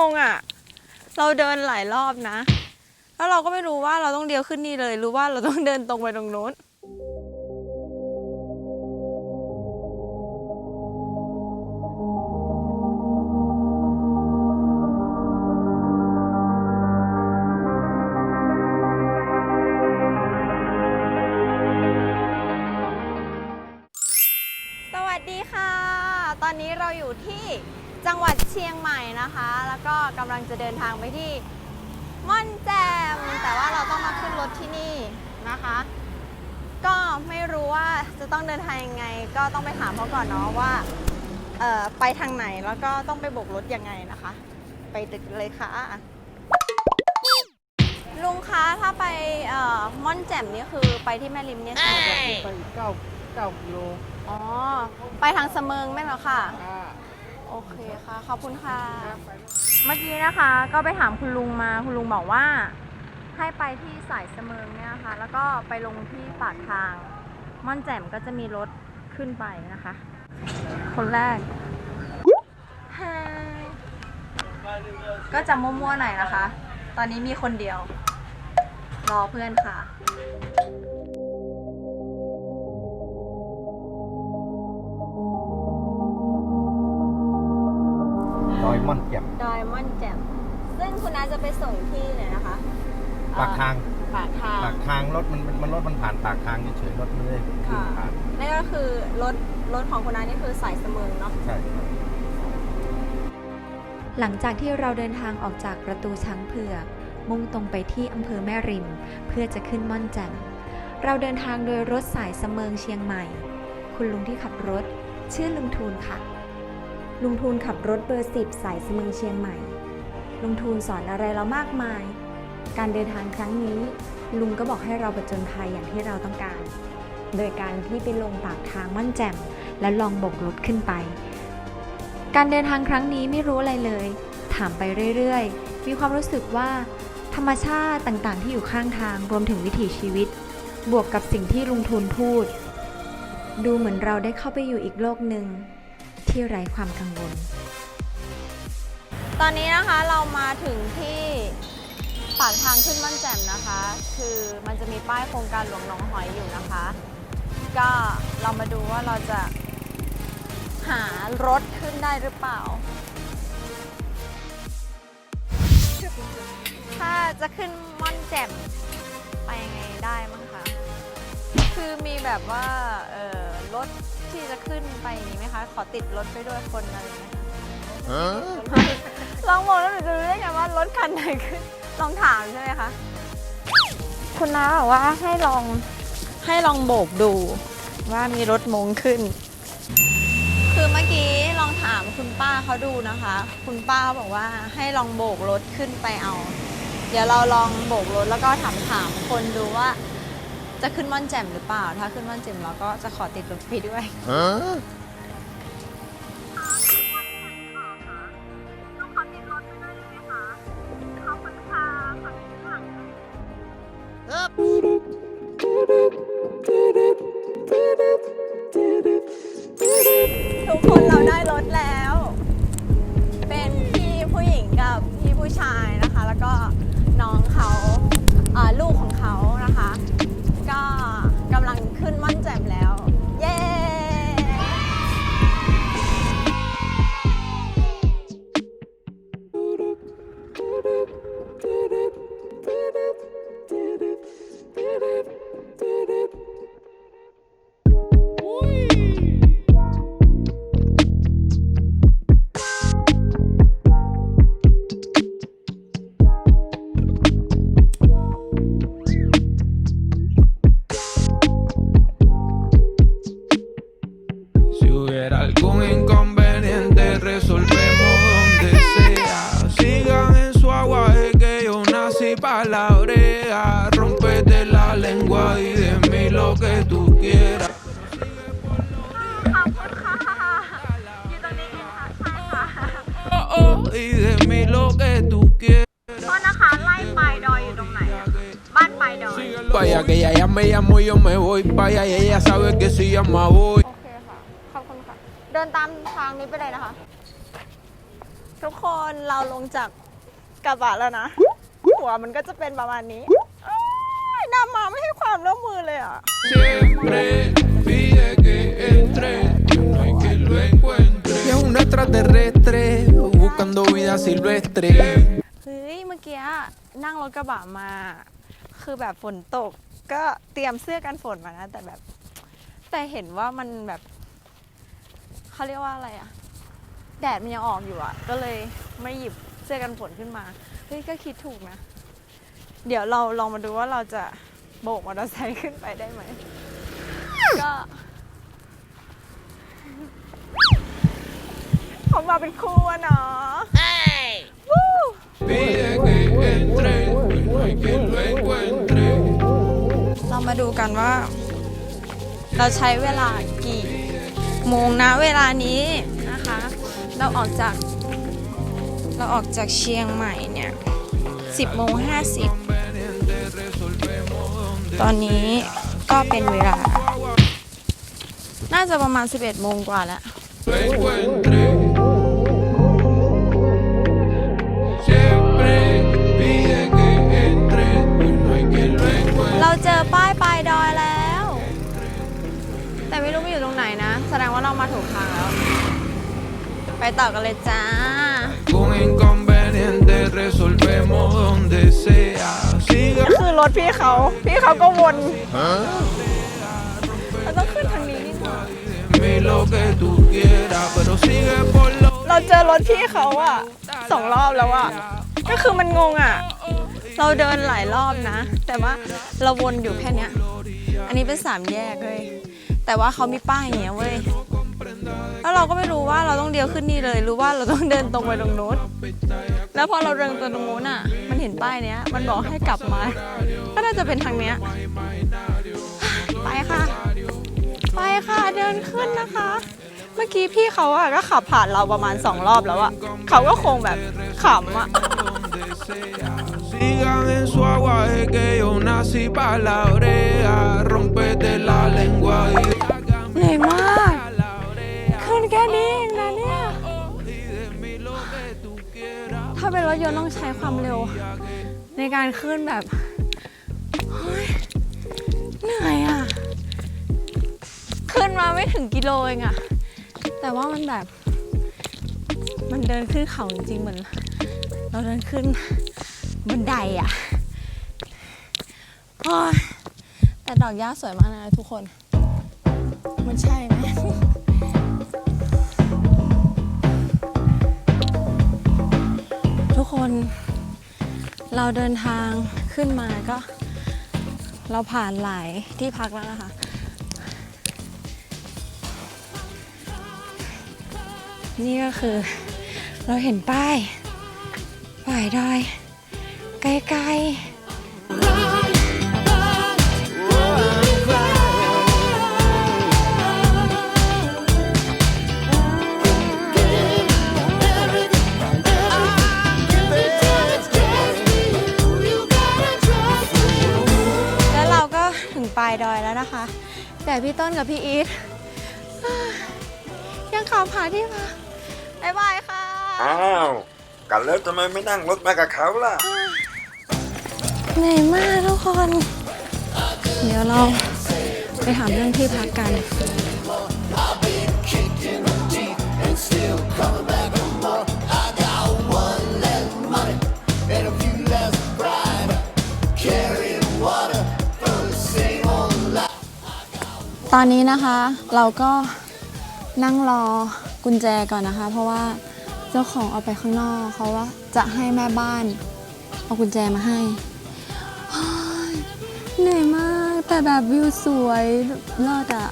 งงอะ เราเดินหลายรอบนะ แล้วเราก็ไม่รู้ว่าเราต้องเลี้ยวขึ้นนี่เลย รู้ว่าเราต้องเดินตรงไปตรงโน้นสวัสดีค่ะ ตอนนี้เราอยู่ที่ จังหวัดเชียงใหม่นะคะ แล้วก็กำลังจะเดินทางไปที่ม่อนแจม แต่ว่าเราต้องมาขึ้นรถที่นี่นะคะ ก็ไม่รู้ว่าจะต้องเดินทางยังไง ก็ต้องไปถามเขาก่อนเนาะว่าเอ่อไปทางไหนแล้วก็ต้องไปโบกรถยังไงนะคะ ไปตึกเลยค่ะ ลุงคะถ้าไปเอ่อม่อนแจ่มนี่คือไปที่แม่ริมเนี่ยใช่ไหมไปอีกเก้าเก้ากิโลอ๋อ ไปทางเสมิงไม่เหรอค่ะอ่า โอเคค่ะ ขอบคุณค่ะ เมื่อกี้นะคะก็ไปถามคุณลุงมาคุณลุงบอกว่า ให้ไปที่สายเสมิงเนี่ยนะคะแล้วก็ไปลงที่ปากทาง ม่อนแจ่มก็จะมีรถขึ้นไปนะคะ คนแรก Hi ก็จะมั่วๆหน่อยนะคะ ตอนนี้มีคนเดียว รอเพื่อนค่ะ ดอยม่อนแจ่มดอยม่อนแจ่มซึ่งคุณน้าจะไปส่งที่ไหนนะคะปากทางปากทางปากทางรถมันมันรถมันผ่านปากทางเฉยๆรถไม่ได้ขึ้นค่ะผ่านนั่นก็คือรถรถของคุณน้านี่คือสายเสมิงเนาะใช่หลังจากที่เราเดินทางออกจากประตูช้างเผือก มุ่งตรงไปที่อำเภอแม่ริม เพื่อจะขึ้นม่อนแจ่มเราเดินทางโดยรถสายเสมิงเชียงใหม่ คุณลุงที่ขับรถ ชื่อลุงทูลค่ะ ลุงทูลขับรถเบอร์สิบสายเสมิงเชียงใหม่ ลุงทูลสอนอะไรเรามากมาย การเดินทางครั้งนี้ ลุงก็บอกให้เราประจนภัยอย่างที่เราต้องการ โดยการที่ไปลงปากทางมั่นแจ่มและลองบกรถขึ้นไป การเดินทางครั้งนี้ไม่รู้อะไรเลย ถามไปเรื่อยๆ มีความรู้สึกว่า ธรรมชาติต่างๆ ที่อยู่ข้างทางรวมถึงวิถีชีวิต บวกกับสิ่งที่ลุงทูลพูด ดูเหมือนเราได้เข้าไปอยู่อีกโลกหนึ่ง ที่ไร้ความกังวล ตอนนี้นะคะเรามาถึงที่ปากทางขึ้นม่อนแจ่มนะคะ คือมันจะมีป้ายโครงการหลวงหนองหอยอยู่นะคะ ก็เรามาดูว่าเราจะหารถขึ้นได้หรือเปล่า ถ้าจะขึ้นม่อนแจ่มไปยังไงได้มั้งคะ คือมีแบบว่า เออ รถที่จะขึ้นไปอย่างนี้ไหมคะ ขอติดรถไปด้วยคนอะไรอย่างเงี้ยลองบอกแล้วหนูจะรู้ได้ไงว่ารถคันไหนขึ้นลองถามใช่ไหมคะ คุณน้าบอกว่าให้ลองให้ลองโบกดูว่ามีรถมงขึ้น คือเมื่อกี้ลองถามคุณป้าเขาดูนะคะ คุณป้าบอกว่าให้ลองโบกรถขึ้นไปเอา เดี๋ยวเราลองโบกรถแล้วก็ถามถามคนดูว่า จะขึ้นม่อนแจ่มหรือเปล่า ถ้าขึ้นม่อนแจ่มเราก็จะขอติดรถไปด้วย ทุกคน lengua y de mí lo que tú quieras. ขอบคุณค่ะอยู่ตรงนี้เองค่ะใช่ค่ะ Oh, oh, y de mí lo que tú quieras. โทษนะคะไล่ปลายดอยอยู่ตรงไหนอะบ้านปลายดอย Pa' allá que ella ya me llamó, yo me voy pa' allá y ella sabe que si llama voy. โอเคค่ะ ขอบคุณค่ะ เดินตามทางนี้ไปเลยนะคะ ทุกคนเราลงจากกระบะแล้วนะ หัวมันก็จะเป็นประมาณนี้โอ้ยนำมา ไม่ให้ความร่วมมือเลยอะ Siempre pide que entre, y no hay que lo encuentre. Y es un extraterrestre buscando vida silvestre. เฮ้ย เมื่อกี้นั่งรถกระบะมา คือแบบฝนตกก็เตรียมเสื้อกันฝนมานะ แต่แบบ แต่เห็นว่ามันแบบเขาเรียกว่าอะไรอะแดดมันยังออกอยู่อะก็เลยไม่หยิบเสื้อกันฝนขึ้นมาเฮ้ยก็คิดถูกนะ เดี๋ยวเราลองมาดูว่าเราจะ โบกมอเตอร์ไซค์ขึ้นไปได้ไหม ก็เขามาเป็นคู่อะเนาะ Pide que entre, y no hay que lo encuentre. เรามาดูกันว่า เราใช้เวลากี่โมงนะเวลานี้นะคะ เราออกจาก เราออกจากเชียงใหม่เนี่ย 10โมง50 ตอนนี้ก็เป็นเวลา น่าจะประมาณ 11 โมงกว่าแล้ว Lo encuentre. Siempre pide que entre, y no hay que lo encuentre. เราเจอป้ายปลายดอยแล้ว แต่ไม่รู้มันอยู่ตรงไหนนะ แสดงว่าเรามาถูกทางแล้ว ไปต่อกันเลยจ้า Con inconveniente resolvemos donde sea. Siga คือรถพี่เขา พี่เขาก็วนเราต้องขึ้นทางนี้นี่หว่า mi lo que tú quieras, pero sigue por lo เราเจอรถพี่เขาอะสองรอบแล้วอะก็คือมันงงอะเราเดินหลายรอบนะ แต่ว่าเราวนอยู่แค่เนี้ย อันนี้เป็นสามแยกเลย แต่ว่าเขามีป้ายอย่างเงี้ยเว้ยแล้วเราก็ไม่รู้ว่าเราต้องเดียวขึ้นนี่เลย รู้ว่าเราต้องเดินตรงไปตรงนู้นแล้วพอเราเดินไปตรงนู้นอะมัน เห็นป้ายเนี้ย มันบอกให้กลับมา ก็น่าจะเป็นทางเนี้ย ไปค่ะ ไปค่ะ เดินขึ้นนะคะ เมื่อกี้พี่เขาอะก็ขับผ่านเราประมาณสองรอบแล้วอะเขาก็คงแบบขำอะ donde sea. Sigan en su agua, es que yo nací para la oreja. Rompete la lengua y เหนื่อยมาก เป็นรถยนต์ต้องใช้ความเร็ว ในการขึ้นแบบเหนื่อยอะ ขึ้นมาไม่ถึงกิโลเองอะ แต่ว่ามันแบบ มันเดินขึ้นเขาจริงๆเหมือน เราเดินขึ้นบันไดอะโอ้ยแต่ดอกหญ้าสวยมากนะทุกคน มันใช่ไหม คน เราเดินทางขึ้นมาก็ เราผ่านหลายที่พักแล้วนะคะ นี่ก็คือเราเห็นป้ายป่ายดอย ไกลๆ แต่พี่ต้นกับพี่อีทยังขับผ่านที่พักบ๊ายบายค่ะ อ้าวกันแล้วทำไมไม่นั่งรถมากับเขาล่ะเหนื่อยมากทุกคน เดี๋ยวเราไปถามเรื่องที่พักกัน ตอนนี้นะคะเราก็นั่งรอกุญแจก่อนนะคะ เพราะว่าเจ้าของเอาไปข้างนอกเขาว่าจะให้แม่บ้านเอากุญแจมาให้เหนื่อยมาก แต่แบบวิวสวยเลิศอะ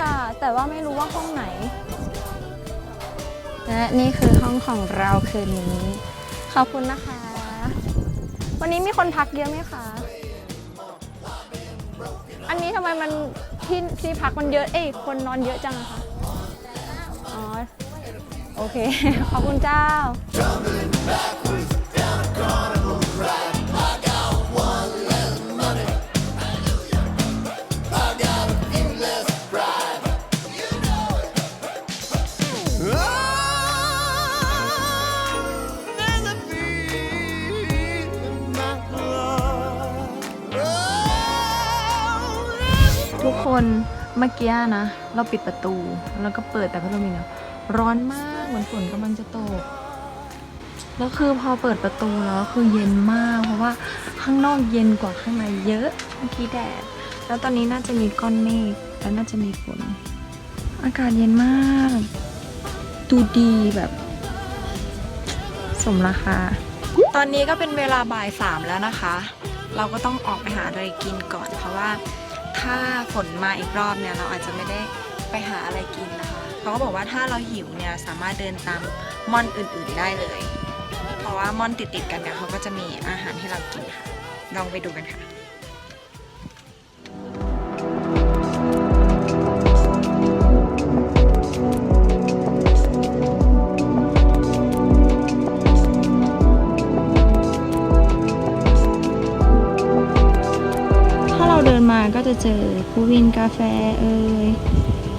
ค่ะแต่ว่าไม่ และนี่คือห้องของเราคืนนี้ ขอบคุณนะคะ วันนี้มีคนพักเยอะไหมคะ อันนี้ทำไมมันที่ที่พักมันเยอะ เอ้ยคนนอนเยอะจังอะคะ อ๋อ โอเค ขอบคุณเจ้า คนเมื่อกี้นะ เราปิดประตูแล้วก็เปิดแต่พัดลมอย่างเดียวร้อนมากเหมือนฝนกำลังจะตก แล้วคือพอเปิดประตูแล้วคือเย็นมาก เพราะว่าข้างนอกเย็นกว่าข้างในเยอะเมื่อกี้แดดแล้วตอนนี้น่าจะมีก้อนเมฆแล้วน่าจะมีฝนอากาศเย็นมากดูดีแบบสมราคา ตอนนี้ก็เป็นเวลาบ่ายสามแล้วนะคะ เราก็ต้องออกไปหาอะไรกินก่อนเพราะว่า ถ้าฝนมาอีกรอบเนี่ยเราอาจจะไม่ได้ไปหาอะไรกินนะคะเขาก็บอกว่าถ้าเราหิวเนี่ยสามารถเดินตามม่อนอื่นๆได้เลย เพราะว่าม่อนติดๆกันเนี่ยเขาก็จะมีอาหารให้เรากินค่ะ ลองไปดูกันค่ะ จะเจอผู้วินกาแฟเอ่ย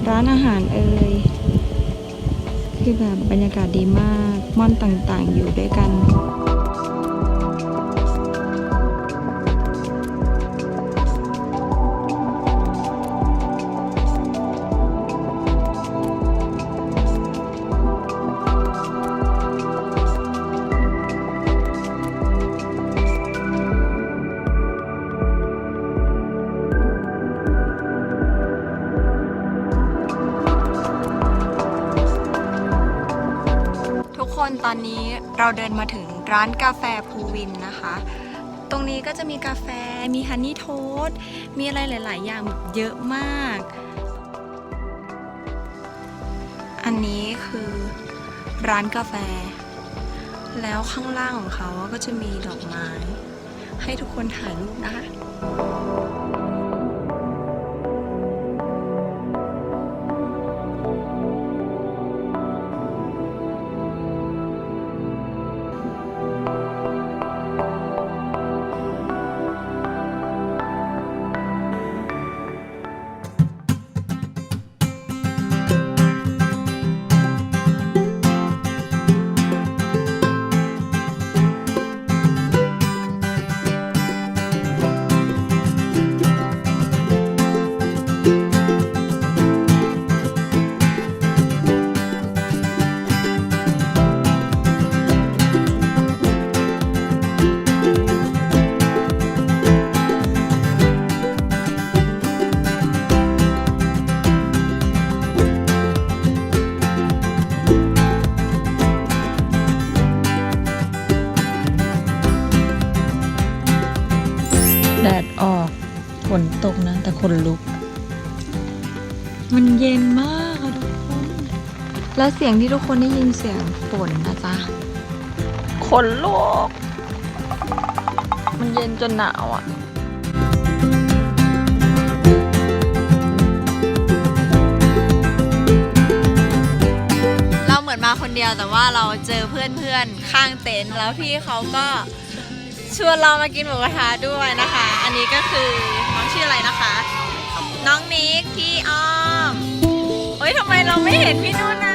ร้านอาหารเอ่ยคือแบบบรรยากาศดีมากม่อนต่างๆอยู่ด้วยกัน ร้านกาแฟภูวินนะคะ ตรงนี้ก็จะมีกาแฟมีฮันนี่โทสมีอะไรหลาย ๆ อย่างเยอะมาก อันนี้คือร้านกาแฟ แล้วข้างล่างของเขาก็จะมีดอกไม้ ให้ทุกคนถ่ายรูปนะคะ นะแต่คนลุก มันเย็นมากอะทุกคน แล้วเสียงที่ทุกคนได้ยินเสียงฝนนะจ๊ะขนลุก มันเย็นจนหนาวอะเราเหมือนมาคนเดียวแต่ว่าเราเจอเพื่อนๆข้างเต็นท์แล้วพี่เขาก็ชวนเรามากินหมูกระทะด้วยนะคะ อันนี้ก็คือน้องชื่ออะไรนะคะ น้องนิกพี่อ้อมเฮ้ยทำไมเราไม่เห็นพี่นุ่นนะ